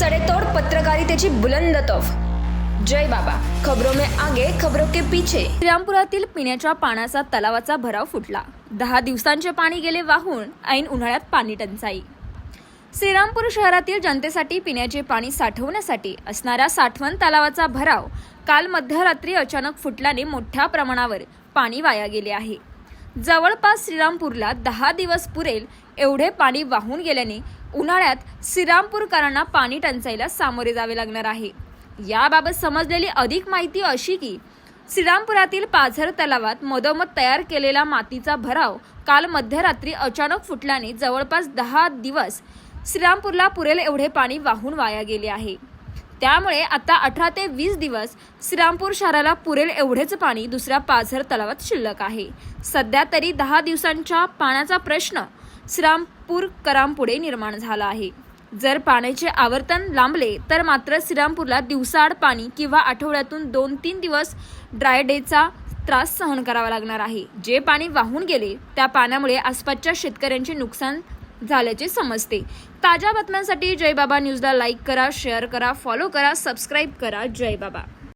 सडेतोड पत्रकारितेची बुलंद तोफ. जय बाबा. खबरों में आगे खबरों के पीछे. श्रीरामपुरातील पिण्याच्या पाण्याचा तलावाचा भराव फुटला. दहा दिवसांचे पाणी गेले वाहून ऐन उन्हाळ्यात पाणी टंचाई. श्रीरामपूर शहरातील जनतेसाठी पिण्याचे पाणी साठवण्यासाठी असणाऱ्या साठवण तलावाचा भराव काल मध्यरात्री अचानक फुटल्याने मोठ्या प्रमाणावर पाणी वाया गेले आहे. जवळपास श्रीरामपूरला दहा दिवस पुरेल एवढे पाणी वाहून गेल्याने उन्हाळ्यात श्रीरामपूरकरांना पाणी टंचाईला सामोरे जावे लागणार आहे. याबाबत समजलेली अधिक माहिती अशी की श्रीरामपुरातील पाझर तलावात मधोमध तयार केलेला मातीचा भराव काल मध्यरात्री अचानक फुटल्याने जवळपास दहा दिवस श्रीरामपूरला पुरेल एवढे पाणी वाहून वाया गेले आहे. त्यामुळे आता अठरा ते वीस दिवस श्रीरामपूर शहराला पुरेल एवढेच पाणी दुसऱ्या पाझर तलावात शिल्लक आहे. सध्या तरी दहा दिवसांच्या पाण्याचा प्रश्न श्रीरामपूरकरांपुढे निर्माण झाला आहे. जर पाण्याचे आवर्तन लांबले तर मात्र श्रीरामपूरला दिवसाआड पाणी किंवा आठवड्यातून दोन तीन दिवस ड्राय डेचा त्रास सहन करावा लागणार आहे. जे पाणी वाहून गेले त्या पाण्यामुळे आसपासच्या शेतकऱ्यांचे नुकसान झाल्याचे समजते. ताज्या बातम्यांसाठी जयबाबा न्यूजला लाईक करा शेअर करा फॉलो करा सबस्क्राईब करा जयबाबा.